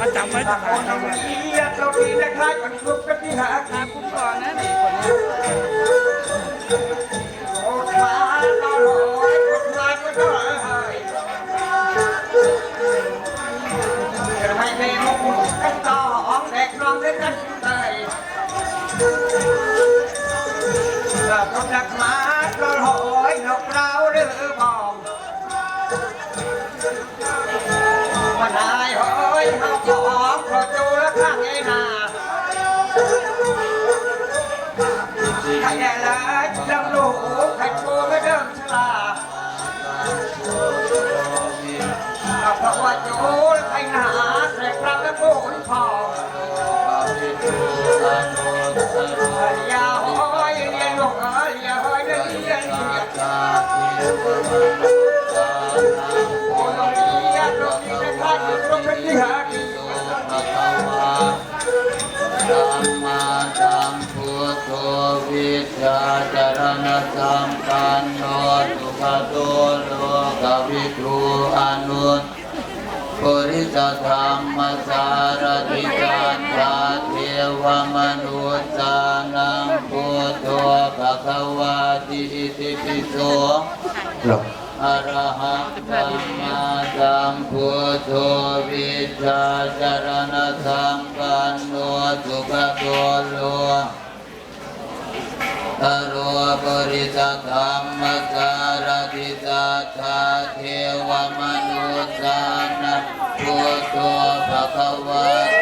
มาจับไว้ต่างหากครับคุ้มครองนะดีกว่านี้ ใครแย่ละจำลูกใครกูไม่เดิมชลาดก็เพราะว่าจูใครหาแสกรับและปูนพออย่าเฮ้ยเรียนลูกเอ้ยอย่าเฮ้ยเรียนเรียน สัมปันโนสุขโตโลกวิทูอนุตปุริสธรรมสารติจันตาเทวมนุษย์สานังพุทโธภะคะวะติอิติปิโสอะระหังสัมมาสัมพุทโธวิชาจารณสัมปันโนสุขโตโลตโร ปริสธรรมสารติสัทธาเทวมนุษย์สานังพุทโธภะคะวะ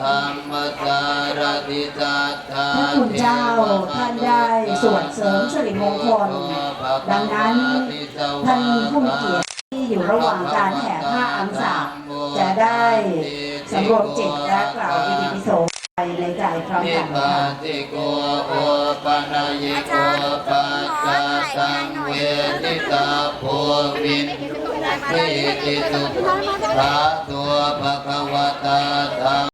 ธรรมสารติสัทธาพระคุณเจ้าท่านได้สวดเสริมสิริมงคล ดังนั้นท่านผู้มีเกียรติที่อยู่ระหว่างการแห่ผ้าอังสาจะได้สำรวมจิตและกล่าวอิติปิโสไปในใจพร้อมกันพาค่ะติโกโอปนัยิโกปัจจาสังเวทิตาโพวินนิติสุขะตัวภะคะวะตาธรรม